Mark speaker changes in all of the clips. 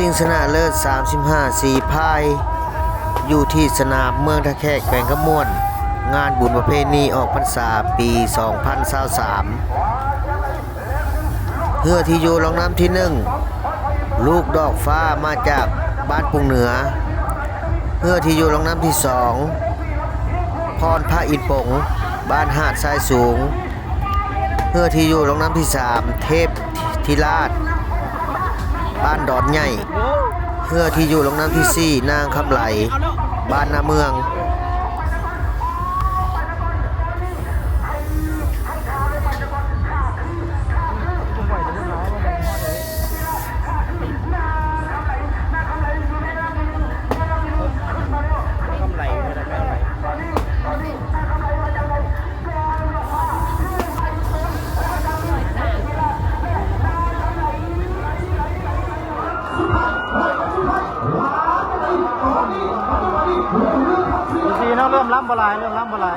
Speaker 1: สิงชนะเลิศ 35 สีพาย อยู่ที่สนามเมืองทะแคกแขวงขมวน งานบุญประเพณีออกพรรษาปี 2023เพื่อที่อยู่รองน้ำที่หนึ่งลูกดอกฟ้ามาจากบ้านปุงเหนือ เพื่อที่อยู่รองน้ำที่สองพรพระอินปงบ้านหาดทรายสูง เพื่อที่อยู่รองน้ำที่สามเทพธิราช บ้านดอนใหญ่เพื่อที่อยู่ลงน้ำที่สี่นางคำไหล บ้านนาเมือง
Speaker 2: เริ่มล้ำบลายเริ่มล้ำบลาย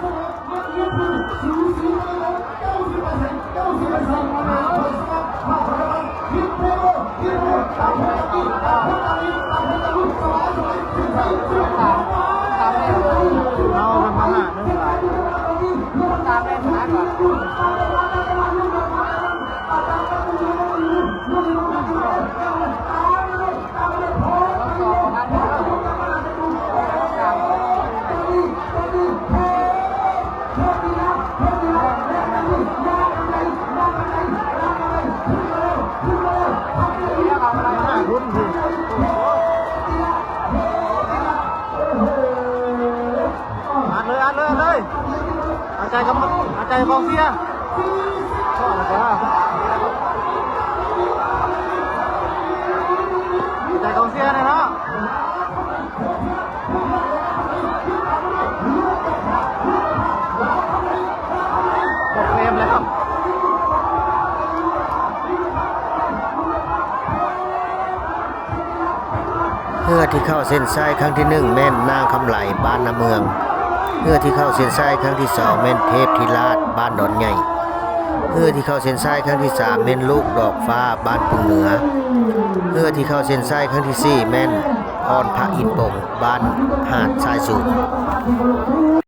Speaker 2: อัดเลยอัดเลยอัดเลยอาใจกับอาใจกองเสียชอบอะไรกันใจกองเสียเนี่ยเนาะหมดเฟรมแล้ว
Speaker 1: เพื่อที่เข้าเส้นชัยครั้งที่หนึ่งแม่นนางคำไหลบ้านนาเมืองเพื่อที่เข้าเส้นชัยครั้งที่สองแม่นเทพธิราชบ้านดอนใหญ่เพื่อที่เข้าเส้นชัยครั้งที่สามแม่นลูกดอกฟ้าบ้านปุงเหนือเพื่อที่เข้าเส้นชัยครั้งที่สี่แม่นพรพระอินทร์ปงบ้านหาดทรายสูง